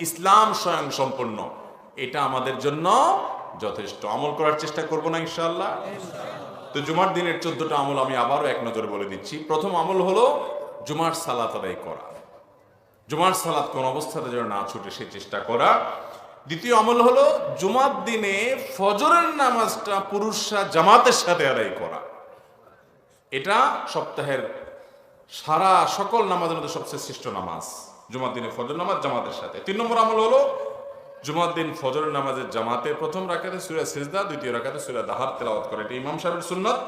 ইসলাম স্বয়ং সম্পূর্ণ। এটা আমাদের জন্য যথেষ্ট। আমল করার চেষ্টা করব না, ইনশাআল্লাহ। তো জুমার দিনের চোদ্দটা আমল আমি আবারও এক নজরে বলে দিচ্ছি। প্রথম আমল হলো জুমার সালাত আদায় করা। জুমার সালাত কোন অবস্থাতে যেন না ছুটে, সে চেষ্টা করা। দ্বিতীয় আমল হলো জুমার দিনে ফজরের নামাজটা পুরুষরা জামাতের সাথে আদায় করা। এটা সপ্তাহের সারা সকল নামাজের মধ্যে সবচেয়ে শ্রেষ্ঠ নামাজ। জুমার দিনে ফজর নামাজ জামাতের সাথে। তিন নম্বর আমল হলো জুমার দিন ফজরের নামাজের জামাতে প্রথম রাকাতে সুরা সিজদা, দ্বিতীয় রাকাতে সুরা দাহার তেলাওয়াত করে। এটা ইমাম সাহেবের সুন্নত।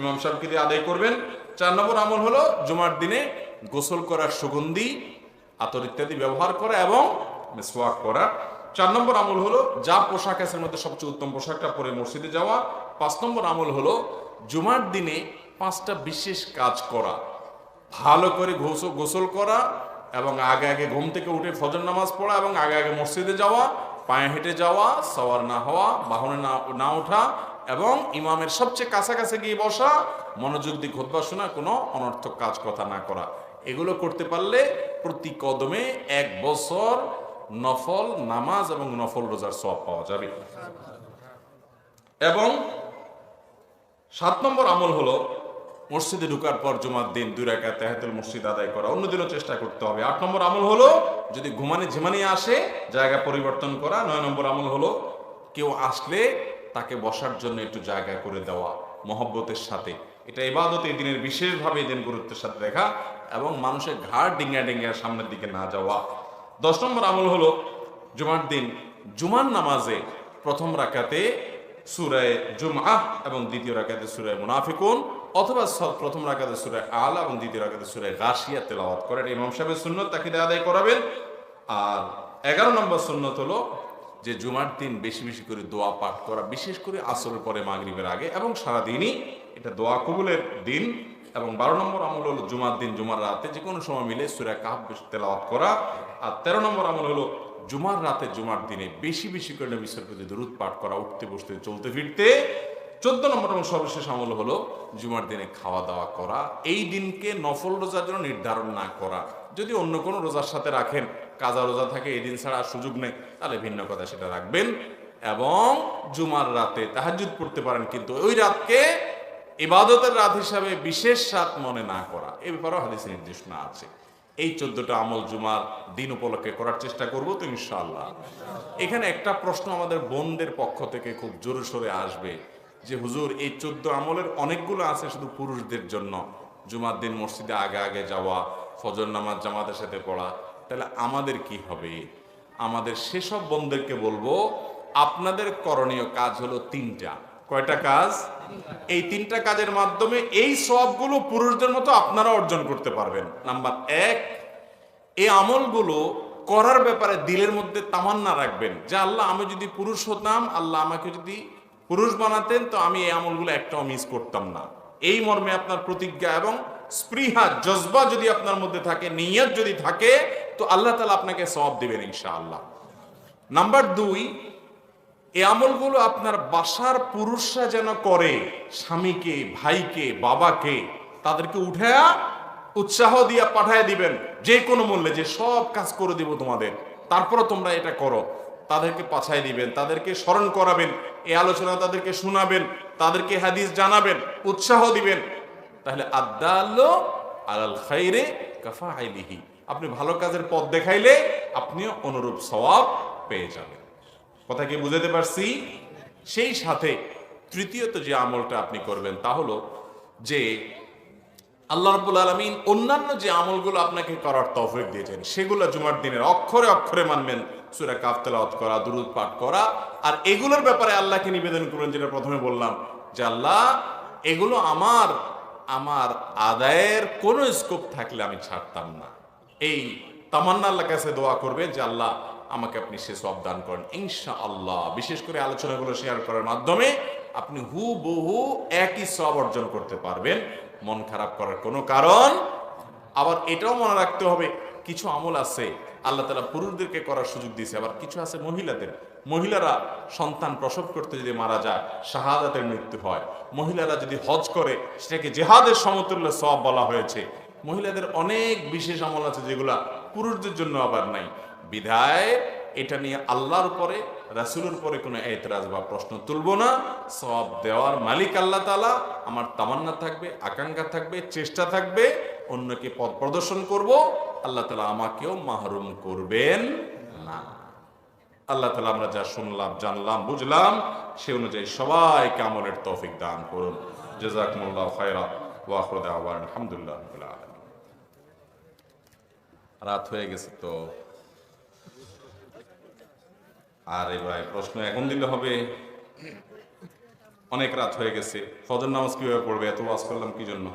ইমাম সাহেবকে দিয়ে আদায় করবেন। চার নম্বর আমল হলো জুমার দিনে গোসল করার সুগন্ধি, আতর ইত্যাদি ব্যবহার করা এবং মেসওয়াক করা চার নম্বর আমল হলো যা পোশাক আছে মধ্যে সবচেয়ে উত্তম পোশাকটা পরে মসজিদে যাওয়া। পাঁচ নম্বর আমল হলো জুমার দিনে পাঁচটা বিশেষ কাজ করা। ভালো করে গোসল করা এবং আগে আগে ঘুম থেকে উঠে ফজর নামাজ পড়া এবং আগে আগে মসজিদে যাওয়া, পায়ে হেঁটে যাওয়া, সওয়ার না হওয়া, বাহনে না না ওঠা এবং ইমামের সবচেয়ে কাছাকাছি গিয়ে বসা, মনোযোগ দিয়ে খোদবা শোনা, কোনো অনর্থক কাজ কথা না করা। এগুলো করতে পারলে প্রতি কদমে এক বছর নফল নামাজ এবং নফল রোজার সব পাওয়া যাবে। এবং সাত নম্বর আমল হলো মসজিদে ঢুকার পর জুমার দিন দুই রাকাত তেহাতুল মসজিদ আদায় করা। অন্যদিনও চেষ্টা করতে হবে। আট নম্বর আমল হলো যদি ঘুমানে ঝিমানি আসে, জায়গা পরিবর্তন করা। নয় নম্বর আমল হলো কেউ আসলে তাকে বসার জন্য একটু জায়গা করে দেওয়া মহব্বতের সাথে। এটা ইবাদত এই দিনের বিশেষভাবে এই দিন গুরুত্বের সাথে দেখা এবং মানুষের ঘাড় ডিঙ্গা ডিঙ্গা সামনের দিকে না যাওয়া। দশ নম্বর আমল হলো জুমার দিন জুমার নামাজে প্রথম রাকাতে সুরায় জুম জুমআ এবং দ্বিতীয় রাকাতে সুরায় মুনাফিকুন অথবা প্রথম রাকাতে সুরায় আল এবং দ্বিতীয় রাকাতে সুরায় গাশিয়া তেলাওয়াত করে এটা ইমাম সাহেবের সুন্নত তাকে দিয়ে আদায় করাবেন। আর এগারো নম্বর সুন্নত হলো যে জুমার দিন বেশি বেশি করে দোয়া পাঠ করা, বিশেষ করে আসরের পরে মাগরিবের আগে এবং সারাদিনই এটা দোয়া কবুলের দিন। এবং বারো নম্বর আমল হলো জুমার দিন, জুমার রাতে যে কোনো সময় মিলে সুরা কাপ তেলাওয়াত করা। আর তেরো নম্বর আমল হলো জুমার রাতে জুমার দিনে বেশি বেশি করে নবিসের প্রতি দরুদ পাঠ করা, উঠতে বসতে, চলতে ফিরতে। চোদ্দ নম্বর এবং সর্বশেষ আমল হলো জুমার দিনে খাওয়া দাওয়া করা। এই দিনকে নফল রোজার জন্য নির্ধারণ না করা। যদি অন্য কোনো রোজার সাথে রাখেন, কাজা রোজা থাকে, এই দিন ছাড়া সুযোগ নেই, তাহলে ভিন্ন কথা সেটা রাখবেন। এবং জুমার রাতে তাহাজুদ পড়তে পারেন, কিন্তু ওই রাতকে ইবাদতের রাত হিসাবে বিশেষ রাত মনে না করা। এ ব্যাপারেও হাদিসে নির্দেশনা আছে। এই চোদ্দটা আমল জুমার দিন উপলক্ষে করার চেষ্টা করব তো ইনশাআল্লাহ। এখানে একটা প্রশ্ন আমাদের বোনদের পক্ষ থেকে খুব জোরে সোরে আসবে। যে হুজুর, এই চোদ্দ আমলের অনেকগুলো আছে শুধু পুরুষদের জন্য। জুমার দিন মসজিদে আগে আগে যাওয়া, ফজর নামাজ জামাতের সাথে পড়া, তাহলে আমাদের কি হবে? আমাদের সেসব বন্ধুদেরকে বলব, আপনাদের করণীয় কাজ হলো তিনটা। কয়টা কাজ? এই তিনটা কাজের মাধ্যমে এই সবগুলো পুরুষদের মতো আপনারা অর্জন করতে পারবেন। নাম্বার এক এই আমলগুলো করার ব্যাপারে দিলের মধ্যে তামান্না রাখবেন। যে আল্লাহ আমি যদি পুরুষ হতাম, আল্লাহ আমাকে যদি পুরুষ বানাতেন, তো আমি এই আমলগুলো একটাও মিস করতাম না। এই মর্মে আপনার প্রতিজ্ঞা এবং স্পৃহা, জজবা যদি আপনার মধ্যে থাকে, নিয়ত যদি থাকে, তো আল্লাহ তালা আপনাকে সব দেবেন ইনশাআল্লাহ। নাম্বার দুই, এই আমলগুলো আপনার বাসার পুরুষরা যেন করে, স্বামীকে, ভাইকে, বাবাকে, তাদেরকে উঠায়া উৎসাহ দিয়া পাঠায় দিবেন, যে কোনো মূল্যে, যে সব কাজ করে দিব তোমাদের। তারপরও তোমরা এটা করো, তাদেরকে পাছায় দিবেন, তাদেরকে স্মরণ করাবেন এই আলোচনা তাদেরকে শোনাবেন, তাদেরকে হাদিস জানাবেন, উৎসাহ দিবেন। তাহলে আদাল্লো আলাল খাইরে কাফা আইলিহি আপনি ভালো কাজের পথ দেখাইলে আপনিও অনুরূপ সওয়াব পেয়ে যাবেন। কথা কি বুঝাতে পারছি? সেই সাথে তৃতীয়ত যে আমলটা আপনি করবেন তা হলো যে আল্লাহ রাব্বুল আলামিন অন্যান্য যে আমলগুলো আপনাকে করার তৌফিক দিয়েছেন, সেগুলো জুমার দিনের অক্ষরে অক্ষরে মানবেন। সূরা কাফ করা, দুরূদ পাঠ করা। আর এগুলোর ব্যাপারে আল্লাহকে নিবেদন করবেন যেটা প্রথমে বললাম যে, আল্লাহ, এগুলো আমার আমার আদায়ের কোনো স্কোপ থাকলে আমি ছাড়তাম না। এই তামান্না আল্লাহ কাছে দোয়া করবে যে, আল্লাহ, আমাকে আপনি সে সব দান করেন। ইনশা আল্লাহ বিশেষ করে আলোচনাগুলো শেয়ার করার মাধ্যমে আপনি হু বহু একই সব অর্জন করতে পারবেন। মন খারাপ করার কোনো কারণ। আবার এটাও মনে রাখতে হবে, কিছু আমল আছে আল্লাহ তালা পুরুষদেরকে করার সুযোগ দিয়েছে। আবার কিছু আছে মহিলাদের। মহিলারা সন্তান প্রসব করতে যদি মারা যায়, শাহাদাতের মৃত্যু হয়। মহিলারা যদি হজ করে, সেটাকে জেহাদের সমতুল্য সব বলা হয়েছে। মহিলাদের অনেক বিশেষ আমল আছে যেগুলা পুরুষদের জন্য আবার নাই। বিধায় এটা নিয়ে আল্লাহর উপরে, রাসুলের পরে কোনো এতরাজ বা প্রশ্ন তুলব না। সব দেওয়ার মালিক আল্লাহ তালা আমার তামান্না থাকবে, আকাঙ্ক্ষা থাকবে, চেষ্টা থাকবে, অন্যকে পথ প্রদর্শন করব। আল্লাহ তালা আমাকেও মাহরুম করবেন না। আল্লাহ তালা আমরা যা শুনলাম, জানলাম, বুঝলাম, সে অনুযায়ী সবাইকে আমলের তৌফিক দান করুন। জেজাকুমুল্লাহ খায়রা ওয়াখরুদ আলহামদুলিল্লাহ রাত হয়ে গেছে তো। আরে ভাই প্রশ্ন এখন দিলে হবে। অনেক রাত হয়ে গেছে। ফজর নামাজ কীভাবে পড়বে? এত ওয়াজ করলাম কি জন্য?